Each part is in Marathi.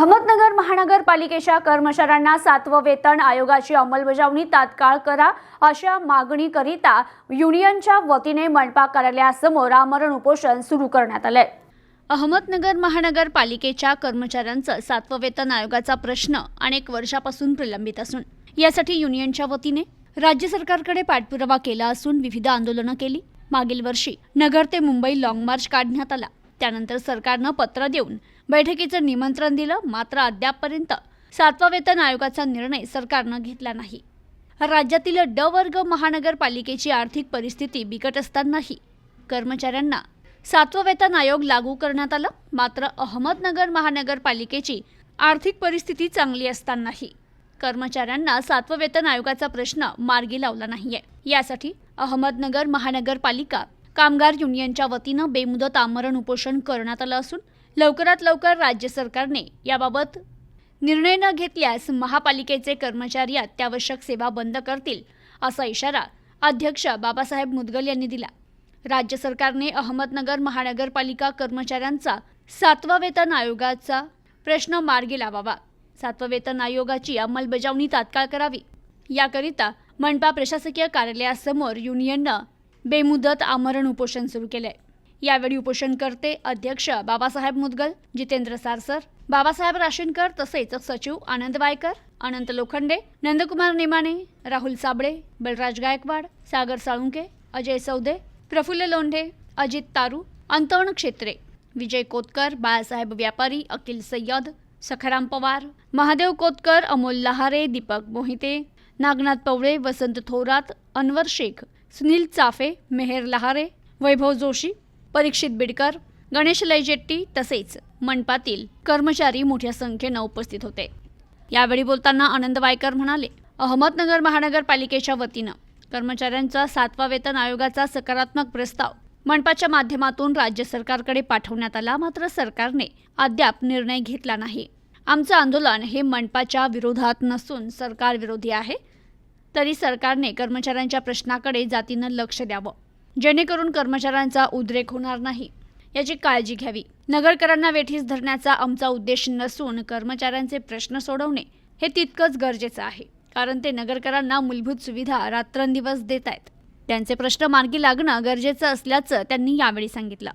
अहमदनगर महानगरपालिकेच्या कर्मचाऱ्यांना सातवं वेतन आयोगाची अंमलबजावणी तात्काळ करा अशा मागणीकरिता युनियनच्या वतीने मनपा कार्यालयासमोर आमरण उपोषण सुरू करण्यात आलंय. अहमदनगर महानगरपालिकेच्या कर्मचाऱ्यांचं सातवं वेतन आयोगाचा प्रश्न अनेक वर्षापासून प्रलंबित असून यासाठी युनियनच्या वतीने राज्य सरकारकडे पाठपुरावा केला असून विविध आंदोलनं केली. मागील वर्षी नगर ते मुंबई लाँग मार्च काढण्यात आला. त्यानंतर सरकारनं पत्र देऊन बैठकीचं निमंत्रण दिलं मात्र अद्यापपर्यंत सातवा वेतन आयोगाचा निर्णय सरकारनं घेतला नाही. राज्यातील ड वर्ग महानगरपालिकेची आर्थिक परिस्थिती बिकट असतानाही कर्मचाऱ्यांना सातवं वेतन आयोग लागू करण्यात आलं मात्र अहमदनगर महानगरपालिकेची आर्थिक परिस्थिती चांगली असतानाही कर्मचाऱ्यांना सातवं वेतन आयोगाचा प्रश्न मार्गी लावला नाहीये. यासाठी अहमदनगर महानगरपालिका कामगार युनियनच्या वतीनं बेमुदत आमरण उपोषण करण्यात आलं असून लवकरात लवकर राज्य सरकारने याबाबत निर्णय न घेतल्यास महापालिकेचे कर्मचारी अत्यावश्यक सेवा बंद करतील असा इशारा अध्यक्ष बाबासाहेब मुदगल यांनी दिला. राज्य सरकारने अहमदनगर महानगरपालिका कर्मचाऱ्यांचा सातवा वेतन आयोगाचा प्रश्न मार्गी लावावा. सातवा वेतन आयोगाची अंमलबजावणी तात्काळ करावी. याकरिता मनपा प्रशासकीय कार्यालयासमोर युनियननं बेमुदत आमरण उपोषण सुरू केलंय. यावेळी उपोषणकर्ते अध्यक्ष बाबासाहेब मुदगल जितेंद्र सारसर बाबासाहेब राशीनकर तसेच सचिव आनंद वायकर अनंत लोखंडे नंदकुमार नेमाने राहुल साबळे बलराज गायकवाड सागर साळुंके अजय सौदे प्रफुल्ल लोंढे अजित तारू अंतवण क्षेत्रे विजय कोतकर बाळासाहेब व्यापारी अकिल सय्यद सखाराम पवार महादेव कोतकर अमोल लहारे दीपक मोहिते नागनाथ पवळे वसंत थोरात अनवर शेख सुनील चाफे मेहेर लहारे वैभव जोशी परीक्षित बिडकर गणेश लयजेट्टी तसेच मनपातील कर्मचारी मोठ्या संख्येनं उपस्थित होते. यावेळी बोलताना आनंद वायकर म्हणाले अहमदनगर महानगरपालिकेच्या वतीनं कर्मचाऱ्यांचा सातवा वेतन आयोगाचा सकारात्मक प्रस्ताव मनपाच्या माध्यमातून राज्य सरकारकडे पाठवण्यात आला मात्र सरकारने अद्याप निर्णय घेतला नाही. आमचं आंदोलन हे मनपाच्या विरोधात नसून सरकारविरोधी आहे. तरी सरकारने कर्मचाऱ्यांच्या प्रश्नाकडे जातीनं लक्ष द्यावं. जेणेकरून कर्मचाऱ्यांचा उद्रेक होणार नाही. याची काळजी घ्यावी. नगरकरांना वेठीस धरण्याचा आमचा उद्देश नसून कर्मचाऱ्यांचे प्रश्न सोडवणे हे तितकंच गरजेचं आहे. कारण ते नगरकरांना मूलभूत सुविधा रात्रंदिवस देत आहेत त्यांचे प्रश्न मार्गी लागणं गरजेचं असल्याचं त्यांनी यावेळी सांगितलं.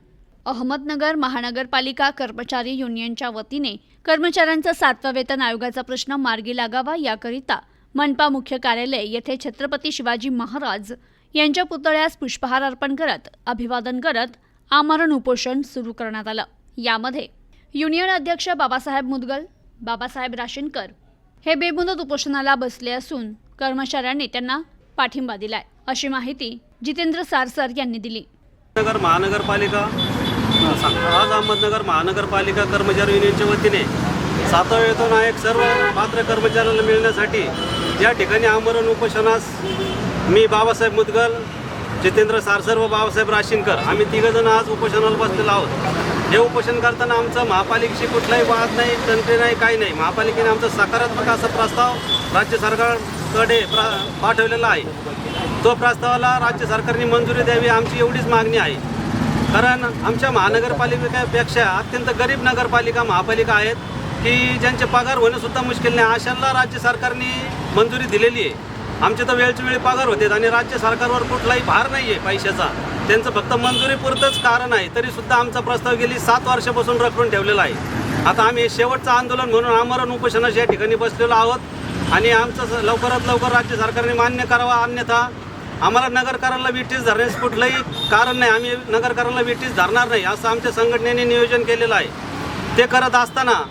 अहमदनगर महानगरपालिका कर्मचारी युनियनच्या वतीने कर्मचाऱ्यांचा सातवा वेतन आयोगाचा प्रश्न मार्गी लागावा याकरिता मनपा मुख्य कार्यालय येथे छत्रपती शिवाजी महाराज यांच्या पुतळ्यास पुष्पहार अर्पण करत अभिवादन करत आमरण उपोषण सुरू करण्यात आलं. यामध्ये युनियन अध्यक्ष बाबासाहेब मुदगल बाबासाहेब राशीनकर हे बेमुदत उपोषणाला बसले असून कर्मचाऱ्यांनी त्यांना पाठिंबा दिलाय अशी माहिती जितेंद्र सारसर यांनी दिली. नगर महानगरपालिका आज अहमदनगर महानगरपालिका कर्मचारी युनियनच्या वतीने सातवा वेतन आयोग सर्व पात्र कर्मचाऱ्यांना मिळण्यासाठी या ठिकाणी आमरण उपोषणास मी बाबासाहेब मुदगल जितेंद्र सारसर व बाबासाहेब राशींकर आम्ही तिघंजण आज उपोषणाला बसलेलो आहोत. हे उपोषण करताना आमचं महापालिकेशी कुठलाही वाद नाही तंटे नाही काही नाही. महापालिकेने आमचा सकारात्मक असा प्रस्ताव राज्य सरकारकडे प्रा पाठवलेला आहे. तो प्रस्तावाला राज्य सरकारने मंजुरी द्यावी आमची एवढीच मागणी आहे. कारण आमच्या महानगरपालिकेपेक्षा अत्यंत गरीब नगरपालिका महापालिका आहेत की ज्यांचे पगार होणंसुद्धा मुश्किल नाही. अशांना राज्य सरकारने मंजुरी दिलेली आहे. आमचे तर वेळच्या वेळी पगार होते आणि राज्य सरकारवर कुठलाही भार नाही आहे पैशाचा. त्यांचं फक्त मंजुरीपुरतंच कारण आहे. तरी सुद्धा आमचा प्रस्ताव गेली सात वर्षापासून रखडून ठेवलेला आहे. आता आम्ही शेवटचं आंदोलन म्हणून आमरण उपोषणाच्या या ठिकाणी बसलेलो आहोत. आणि आमचं लवकरात लवकर राज्य सरकारने मान्य करावा अन्यथा आम्हाला नगरकरांना विटीस धरण्यास कुठलंही कारण नाही. आम्ही नगरकरांना विटीस धरणार नाही असं आमच्या संघटनेने नियोजन केलेलं आहे. ते करत असताना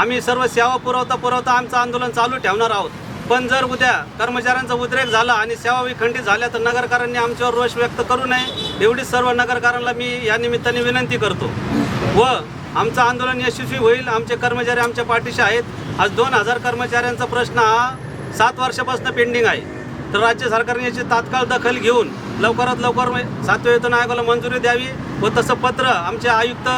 आम्ही सर्व सेवा पुरवता पुरवता आमचं आंदोलन चालू ठेवणार आहोत. पण जर उद्या कर्मचाऱ्यांचा उद्रेक झाला आणि सेवा विखंडित झाल्या तर नगरकारांनी आमच्यावर रोष व्यक्त करू नये. एवढीच सर्व नगरकारांना मी या निमित्ताने विनंती करतो. व आमचं आंदोलन यशस्वी होईल. आमचे कर्मचारी आमच्या पाठीशी आहेत. आज दोन हजार कर्मचाऱ्यांचा प्रश्न हा सात वर्षापासून पेंडिंग आहे. तर राज्य सरकारने याची तात्काळ दखल घेऊन लवकरात लवकर सातव्या वेतन आयोगाला मंजुरी द्यावी व तसं पत्र आमचे आयुक्त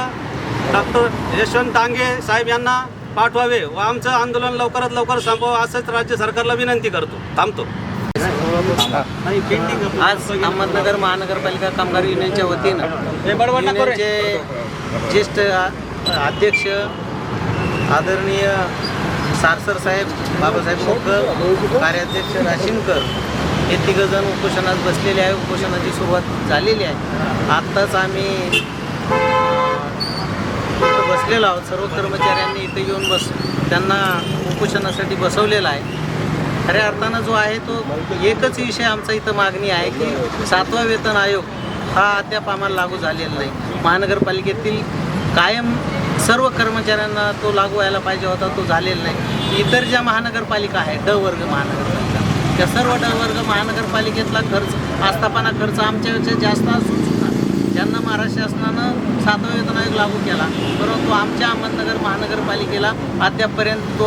डॉक्टर यशवंत तांगे साहेब यांना पाठवावे व आमचं आंदोलन लवकरात लवकर संपवावं असंच राज्य सरकारला विनंती करतो. थांबतो. आज अहमदनगर महानगरपालिका कामगार युनियनच्या वतीनं युनियनचे ज्येष्ठ अध्यक्ष आदरणीय सारसर साहेब बाबासाहेब मोकर कार्याध्यक्ष राशीनकर हे तिघंजण उपोषणात बसलेले आहे. उपोषणाची सुरुवात झालेली आहे. आत्ताच आम्ही बसलेलो आहोत. सर्व कर्मचाऱ्यांनी इथे येऊन बस त्यांना उपोषणासाठी बसवलेला आहे. खऱ्या अर्थानं जो आहे तो एकच विषय आमचा इथं मागणी आहे की सातवा वेतन आयोग हा अद्याप आम्हाला लागू झालेला नाही. महानगरपालिकेतील कायम सर्व कर्मचाऱ्यांना तो लागू व्हायला पाहिजे होता तो झालेला नाही. इतर ज्या महानगरपालिका आहे ड वर्ग महानगरपालिका त्या सर्व ड वर्ग महानगरपालिकेतला खर्च आस्थापना खर्च आमच्यापेक्षा जास्त असून ज्यांना महाराष्ट्र शासनानं सातवा वेतन आयोग लागू केला परंतु आमच्या अहमदनगर महानगरपालिकेला अद्यापपर्यंत तो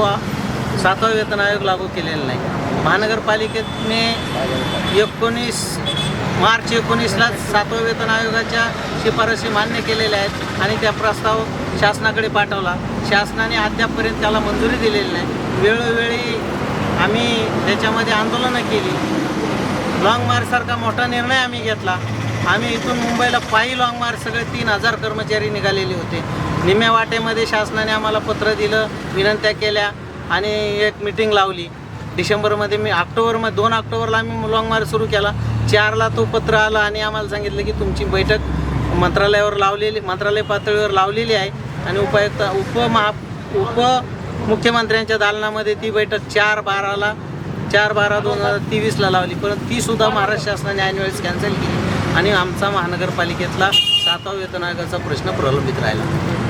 सातवा वेतन आयोग लागू केलेला नाही. महानगरपालिकेने एकोणीस मार्च एकोणीसला सातवा वेतन आयोगाच्या शिफारशी मान्य केलेल्या आहेत आणि त्या प्रस्ताव शासनाकडे पाठवला. शासनाने अद्यापपर्यंत त्याला मंजुरी दिलेली नाही. वेळोवेळी आम्ही त्याच्यामध्ये आंदोलनं केली. लाँग मार्चसारखा मोठा निर्णय आम्ही घेतला. आम्ही इथून मुंबईला पायी लाँग मार्च सगळे तीन हजार कर्मचारी निघालेले होते. निम्या वाटेमध्ये शासनाने आम्हाला पत्र दिलं विनंत्या केल्या आणि एक मिटिंग लावली. डिसेंबरमध्ये मी ऑक्टोबरमध्ये दोन ऑक्टोबरला आम्ही लाँग मार्च सुरू केला. चारला तो पत्र आला आणि आम्हाला सांगितलं की तुमची बैठक मंत्रालयावर लावलेली मंत्रालय पातळीवर लावलेली आहे आणि उपायुक्त उपमहा उप मुख्यमंत्र्यांच्या दालनामध्ये ती बैठक चार बाराला चार बारा दोन हजार तेवीसला लावली. परंतु ती सुद्धा महाराष्ट्र शासनाने ऐनवेळेस कॅन्सल केली. आणि आमचा महानगरपालिकेतला सातवा वेतन आयोगाचा प्रश्न प्रलंबित राहिला.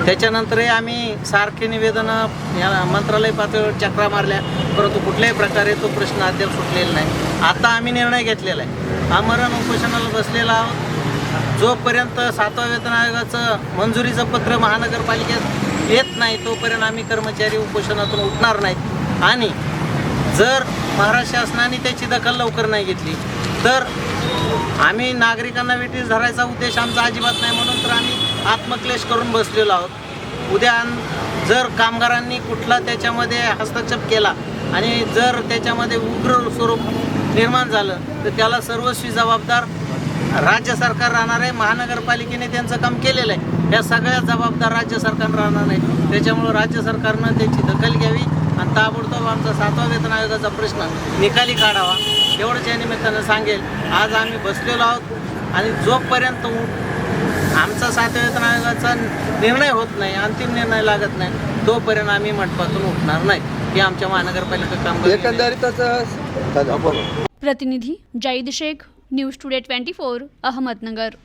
त्याच्यानंतरही आम्ही सारखे निवेदनं या मंत्रालय पातळीवर चक्रा मारल्या. परंतु कुठल्याही प्रकारे तो प्रश्न अद्याप सुटलेला नाही. आता आम्ही निर्णय घेतलेला आहे. आमरण उपोषणाला बसलेला आहोत. जोपर्यंत सातवा वेतन आयोगाचं मंजुरीचं पत्र महानगरपालिकेत येत नाही तोपर्यंत आम्ही कर्मचारी उपोषणातून उठणार नाहीत आणि जर महाराष्ट्र शासनाने त्याची दखल लवकर नाही घेतली तर आम्ही नागरिकांना वेटीस धरायचा उद्देश आमचा अजिबात नाही म्हणून तर आम्ही आत्मक्लेश करून बसलेलो आहोत. उद्या जर कामगारांनी कुठला त्याच्यामध्ये हस्तक्षेप केला आणि जर त्याच्यामध्ये उग्र स्वरूप निर्माण झालं तर त्याला सर्वस्वी जबाबदार राज्य सरकार राहणार आहे. महानगरपालिकेने त्यांचं काम केलेलं आहे. या सगळ्या जबाबदार राज्य सरकार राहणार नाही. त्याच्यामुळं राज्य सरकारनं त्याची दखल घ्यावी आणि ताबडतोब आमचा सातवा वेतन आयोगाचा प्रश्न निकाली काढावा. एवढंच या निमित्तानं सांगेल आज आम्ही बसलेलो आहोत आणि जोपर्यंत आमचा सातव्या वेतन आयोगाचा निर्णय होत नाही अंतिम निर्णय लागत नाही तोपर्यंत आम्ही मंडपातून उठणार नाही. ही आमच्या महानगरपालिका कामगार प्रतिनिधी Zaid Shaikh news today twenty four Ahmednagar.